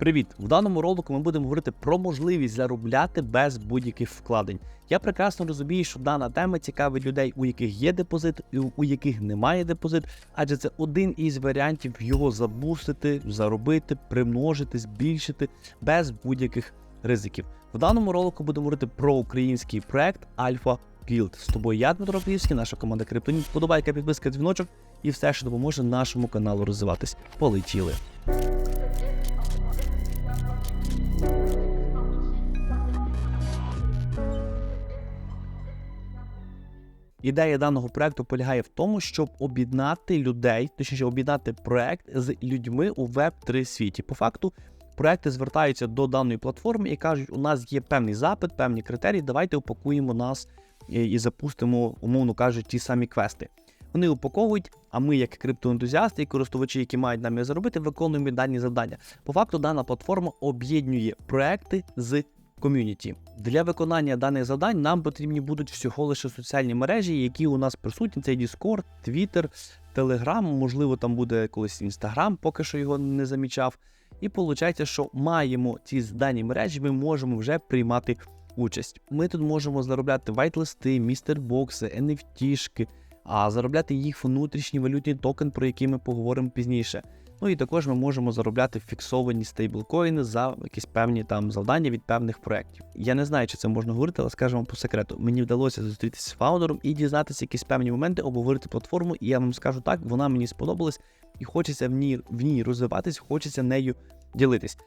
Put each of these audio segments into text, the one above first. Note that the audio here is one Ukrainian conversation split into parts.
Привіт! В даному ролику ми будемо говорити про можливість заробляти без будь-яких вкладень. Я прекрасно розумію, що дана тема цікавить людей, у яких є депозит і у яких немає депозит, адже це один із варіантів його забустити, заробити, примножити, збільшити без будь-яких ризиків. В даному ролику будемо говорити про український проект Альфа Guild. З тобою я, Дмитро Київський, наша команда Криптоніт. Подобайка, підписка, дзвіночок і все, що допоможе нашому каналу розвиватись. Полетіли! Ідея даного проекту полягає в тому, щоб об'єднати людей, точніше об'єднати проект з людьми у web 3 світі. По факту, проекти звертаються до даної платформи і кажуть, у нас є певний запит, певні критерії. Давайте упакуємо нас і і запустимо, умовно кажучи, ті самі квести. Вони упаковують, а ми, як криптоентузіасти і користувачі, які мають намір заробити, виконуємо дані завдання. По факту, дана платформа об'єднує проекти з ком'юніті. Для виконання даних завдань нам потрібні будуть всього лише соціальні мережі, які у нас присутні. Це Discord, Twitter, Telegram, можливо, там буде колись Instagram, поки що його не замічав. І виходить, що маємо ці дані мережі, ми можемо вже приймати участь. Ми тут можемо заробляти вайт-листи, містербокси, NFT-шки, а заробляти їх внутрішній валютний токен, про який ми поговоримо пізніше. Ну і також ми можемо заробляти фіксовані стейблкоїни за якісь певні там завдання від певних проєктів. Я не знаю, чи це можна говорити, але скажемо по секрету. Мені вдалося зустрітися з фаундером і дізнатися якісь певні моменти, обговорити платформу. І я вам скажу так, вона мені сподобалась, і хочеться в ній в ній розвиватись, хочеться нею ділитись.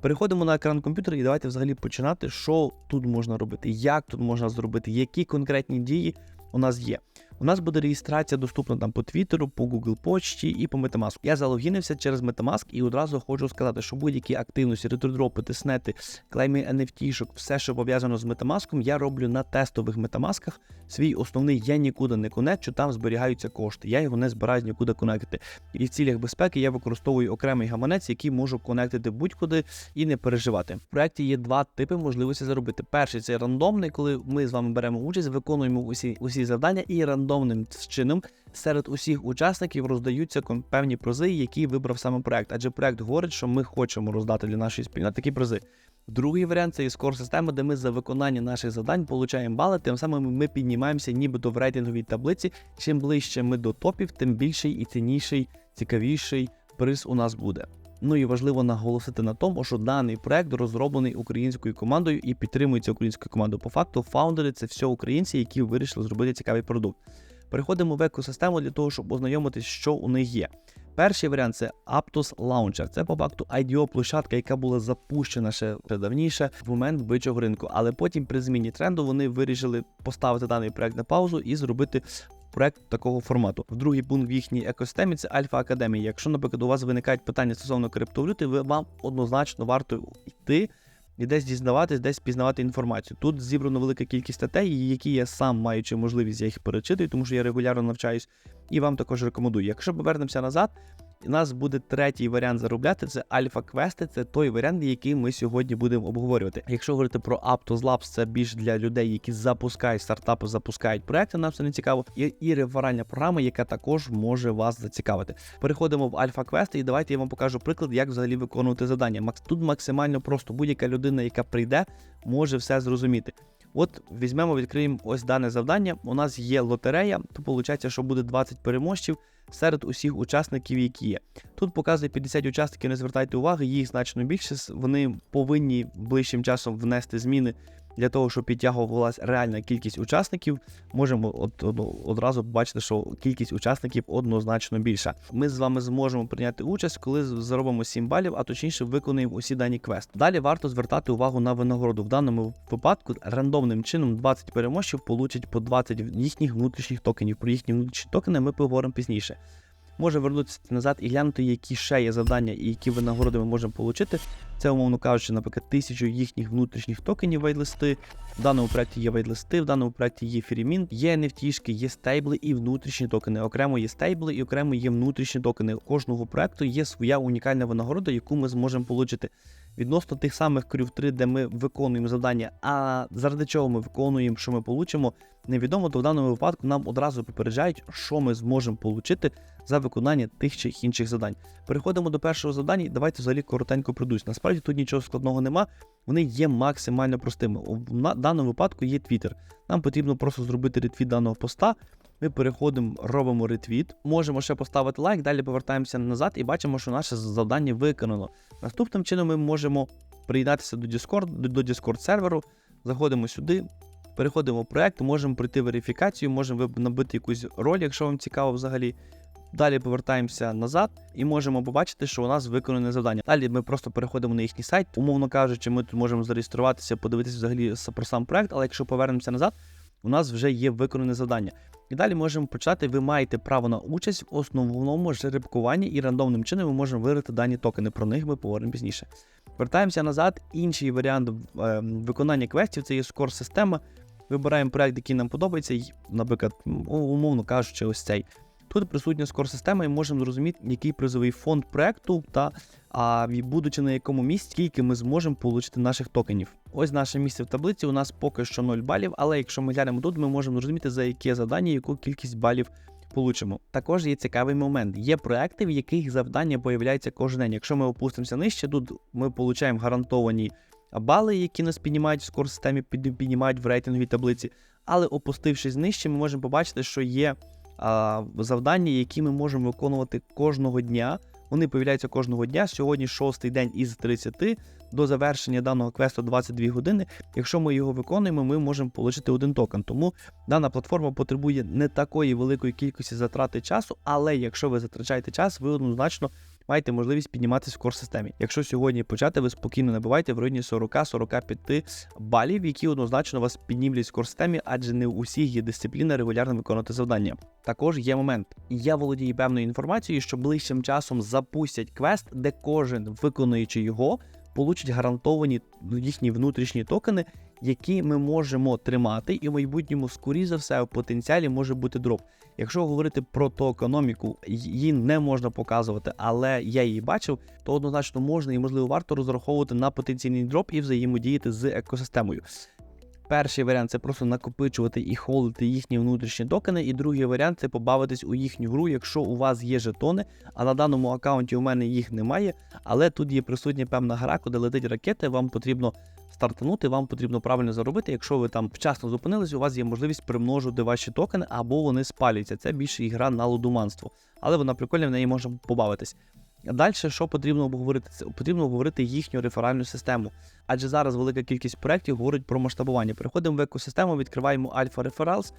Переходимо на екран комп'ютера і давайте взагалі починати, що тут можна робити, як тут можна зробити, які конкретні дії у нас є. У нас буде реєстрація доступна там по Твіттеру, по Google Почті і по Metamask. Я залогінився через Metamask і одразу хочу сказати, що будь-які активності, ретродропи, тиснети, клейми NFT-шок, все, що пов'язано з Metamask, я роблю на тестових Metamask. Свій основний я нікуди не конекчу, там зберігаються кошти. Я його не збираю нікуди конектити. І в цілях безпеки я використовую окремий гаманець, який можу конектити будь-куди і не переживати. В проєкті є два типи можливості заробити. Перший це рандомний, коли ми з вами беремо участь, виконуємо усі усі завдання і рандомним чином серед усіх учасників роздаються певні призи, які вибрав саме проект. Адже проект говорить, що ми хочемо роздати для нашої спільноти такі призи. Другий варіант це іскор система, де ми за виконання наших завдань получаємо бали, тим самим ми піднімаємося нібито в рейтинговій таблиці. Чим ближче ми до топів, тим більший і цінніший, цікавіший приз у нас буде. Ну і важливо наголосити на тому, що даний проект розроблений українською командою і підтримується українською командою. По факту, фаундери це все українці, які вирішили зробити цікавий продукт. Переходимо в екосистему для того, щоб ознайомитись, що у них є. Перший варіант це Aptos Launcher. Це по факту IDO-площадка, яка була запущена ще давніше в момент бичого ринку. Але потім при зміні тренду вони вирішили поставити даний проект на паузу і зробити. Проект такого формату. В другий пункт в їхній екосистемі це Альфа Академія. Якщо, наприклад, у вас виникають питання стосовно криптовалюти, ви вам однозначно варто йти і десь дізнаватись, десь пізнавати інформацію. Тут зібрано велика кількість статей, які я сам маючи можливість, я їх перечитую, тому що я регулярно навчаюсь, і вам також рекомендую. Якщо повернемося назад, у нас буде третій варіант заробляти це альфа-квести. Це той варіант, який ми сьогодні будемо обговорювати. Якщо говорити про Aptos Labs, це більш для людей, які запускають стартапи, запускають проекти. Нам це не цікаво. Є і реферальна програма, яка також може вас зацікавити. Переходимо в альфа-квести, і давайте я вам покажу приклад, як взагалі виконувати завдання. Тут максимально просто будь-яка людина, яка прийде, може все зрозуміти. От візьмемо, відкриємо ось дане завдання. У нас є лотерея, то виходить, що буде 20 переможців серед усіх учасників, які є. Тут показує 50 учасників, не звертайте уваги, їх значно більше. Вони повинні ближчим часом внести зміни для того, щоб підтягувалася реальна кількість учасників. Можемо от, одразу побачити, що кількість учасників однозначно більша. Ми з вами зможемо прийняти участь, коли заробимо 7 балів, а точніше виконуємо усі дані квести. Далі варто звертати увагу на винагороду. В даному випадку рандомним чином 20 переможців получать по 20 їхніх внутрішніх токенів. Про їхні внутрішні токени ми поговоримо пізніше може вернутися назад і глянути, які ще є завдання і які винагороди ми можемо отримати. Це, умовно кажучи, наприклад, тисячу їхніх внутрішніх токенів вейдлисти. В даному проєкті є вейдлисти, в даному проєкті є фірімін, є нефтішки, є стейбли і внутрішні токени. Окремо є стейбли і окремо є внутрішні токени. У кожного проєкту є своя унікальна винагорода, яку ми зможемо отримати. Відносно тих самих крюв 3, де ми виконуємо завдання, а заради чого ми виконуємо, що ми получимо, невідомо, то в даному випадку нам одразу попереджають, що ми зможемо отримати за виконання тих чи інших завдань. Переходимо до першого завдання. Давайте взагалі коротенько пройдусь. Насправді тут нічого складного нема. Вони є максимально простими. У даному випадку є Twitter. Нам потрібно просто зробити ретвіт даного поста. Ми переходимо, робимо ретвіт, можемо ще поставити лайк, далі повертаємося назад і бачимо, що наше завдання виконано. Наступним чином ми можемо приєднатися до Discord, до, Discord серверу, заходимо сюди, переходимо в проект, можемо пройти верифікацію, можемо набити якусь роль, якщо вам цікаво взагалі. Далі повертаємося назад і можемо побачити, що у нас виконане завдання. Далі ми просто переходимо на їхній сайт. Умовно кажучи, ми тут можемо зареєструватися, подивитися взагалі про сам проект, але якщо повернемося назад, у нас вже є виконане завдання. І далі можемо почати. Ви маєте право на участь в основному жеребкуванні і рандомним чином ми можемо виграти дані токени. Про них ми поговоримо пізніше. Вертаємося назад. Інший варіант е, виконання квестів це є скор система. Вибираємо проект, який нам подобається, наприклад, умовно кажучи, ось цей. Тут присутня скор система, і можемо зрозуміти, який призовий фонд проекту та а, будучи на якому місці, скільки ми зможемо отримати наших токенів. Ось наше місце в таблиці. У нас поки що 0 балів, але якщо ми глянемо тут, ми можемо зрозуміти, за яке завдання, яку кількість балів получимо. Також є цікавий момент. Є проекти, в яких завдання появляються кожен день. Якщо ми опустимося нижче, тут ми отримуємо гарантовані бали, які нас піднімають в скор системі, піднімають в рейтинговій таблиці. Але опустившись нижче, ми можемо побачити, що є а, завдання, які ми можемо виконувати кожного дня. Вони появляються кожного дня. Сьогодні шостий день із 30 до завершення даного квесту 22 години. Якщо ми його виконуємо, ми можемо отримати один токен. Тому дана платформа потребує не такої великої кількості затрати часу, але якщо ви затрачаєте час, ви однозначно маєте можливість підніматися в кор-системі. Якщо сьогодні почати, ви спокійно набиваєте в районі 40-45 балів, які однозначно вас піднімлять в кор-системі, адже не у всіх є дисципліна регулярно виконувати завдання. Також є момент. Я володію певною інформацією, що ближчим часом запустять квест, де кожен виконуючи його, получить гарантовані їхні внутрішні токени, які ми можемо тримати, і в майбутньому, скоріше за все, в потенціалі може бути дроп. Якщо говорити про ту економіку, її не можна показувати, але я її бачив, то однозначно можна і можливо варто розраховувати на потенційний дроп і взаємодіяти з екосистемою. Перший варіант це просто накопичувати і холдити їхні внутрішні токени. І другий варіант це побавитись у їхню гру, якщо у вас є жетони, а на даному аккаунті у мене їх немає. Але тут є присутня певна гра, куди летить ракети, вам потрібно стартанути, вам потрібно правильно заробити. Якщо ви там вчасно зупинились, у вас є можливість примножити ваші токени або вони спалюються. Це більше ігра на лудуманство. Але вона прикольна, в неї можна побавитись. Далі, що потрібно обговорити? Це потрібно обговорити їхню реферальну систему. Адже зараз велика кількість проєктів говорить про масштабування. Переходимо в екосистему, відкриваємо Alpha Referrals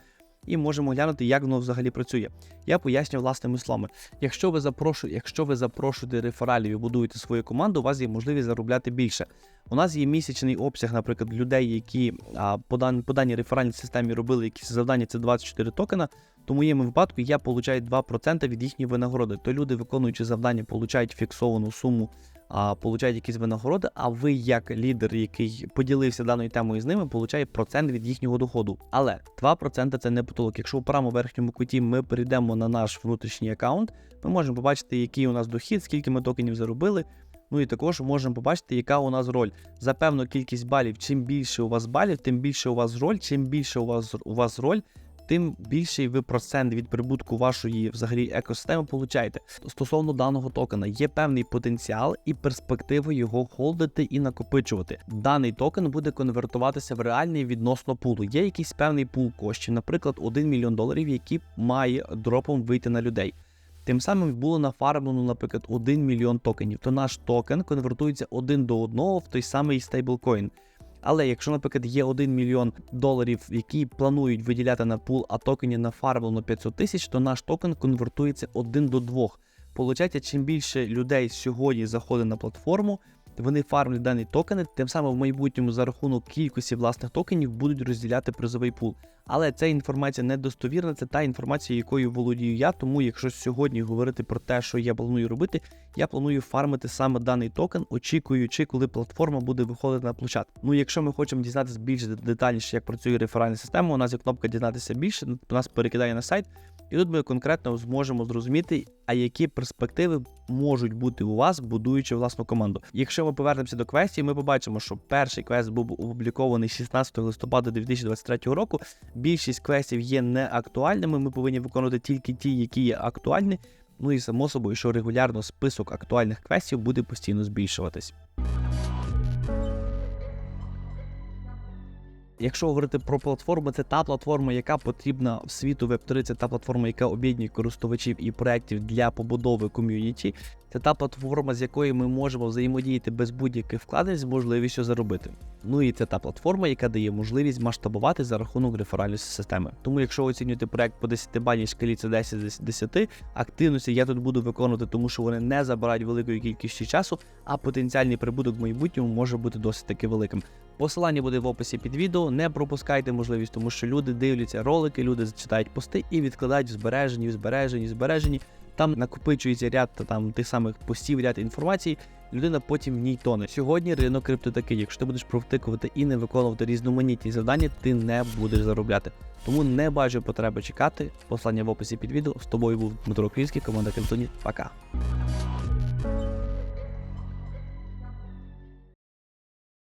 і можемо глянути, як воно взагалі працює. Я поясню власними словами. Якщо ви запрошуєте, якщо ви запрошуєте рефералів і будуєте свою команду, у вас є можливість заробляти більше. У нас є місячний обсяг, наприклад, людей, які а, по, дан, по даній реферальній системі робили якісь завдання, це 24 токена. В моєму випадку я получаю 2% від їхньої винагороди. То люди, виконуючи завдання, получають фіксовану суму, а получають якісь винагороди. А ви, як лідер, який поділився даною темою з ними, получає процент від їхнього доходу. Але 2% це не потолок. Якщо у правому верхньому куті ми перейдемо на наш внутрішній аккаунт, ми можемо побачити, який у нас дохід, скільки ми токенів заробили. Ну і також можемо побачити, яка у нас роль. За певну кількість балів, чим більше у вас балів, тим більше у вас роль, чим більше у вас у вас роль, тим більший ви процент від прибутку вашої взагалі екосистеми получаєте. Стосовно даного токена, є певний потенціал і перспектива його холдити і накопичувати. Даний токен буде конвертуватися в реальний відносно пулу. Є якийсь певний пул коштів, наприклад, 1 мільйон доларів, який має дропом вийти на людей. Тим самим було нафармлено, наприклад, 1 мільйон токенів, то наш токен конвертується один до одного в той самий стейблкоін. Але якщо, наприклад, є 1 мільйон доларів, які планують виділяти на пул, а токенів нафармлено 500 тисяч, то наш токен конвертується один до двох. Получається, чим більше людей сьогодні заходить на платформу, вони фармлять дані токени, тим самим в майбутньому за рахунок кількості власних токенів будуть розділяти призовий пул. Але ця інформація недостовірна, це та інформація, якою володію я. Тому, якщо сьогодні говорити про те, що я планую робити, я планую фармити саме даний токен, очікуючи, коли платформа буде виходити на площадку. Ну, якщо ми хочемо дізнатися більш детальніше, як працює реферальна система, у нас є кнопка дізнатися більше, нас перекидає на сайт. І тут ми конкретно зможемо зрозуміти, а які перспективи можуть бути у вас, будуючи власну команду. Якщо ми повернемося до квестів, ми побачимо, що перший квест був опублікований 16 листопада 2023 року. Більшість квестів є неактуальними. Ми повинні виконувати тільки ті, які є актуальні. Ну і само собою, що регулярно список актуальних квестів буде постійно збільшуватись. Якщо говорити про платформу, це та платформа, яка потрібна в світу Web3, це та платформа, яка об'єднує користувачів і проєктів для побудови ком'юніті. Це та платформа, з якою ми можемо взаємодіяти без будь-яких вкладень з можливістю заробити. Ну і це та платформа, яка дає можливість масштабувати за рахунок реферальної системи. Тому, якщо оцінювати проект по 10-бальній шкалі, це 10 з 10, активності я тут буду виконувати, тому що вони не забирають великої кількості часу, а потенціальний прибуток в майбутньому може бути досить таки великим. Посилання буде в описі під відео. Не пропускайте можливість, тому що люди дивляться ролики, люди читають пости і відкладають збережені, збережені, збережені. Там накопичується ряд там тих самих постів, ряд інформації. Людина потім в ній тоне. Сьогодні ринок крипто такий. Якщо ти будеш провтикувати і не виконувати різноманітні завдання, ти не будеш заробляти. Тому не бачу потреби чекати. Послання в описі під відео. З тобою був Дмитро Київський, команда Криптоні. Пока.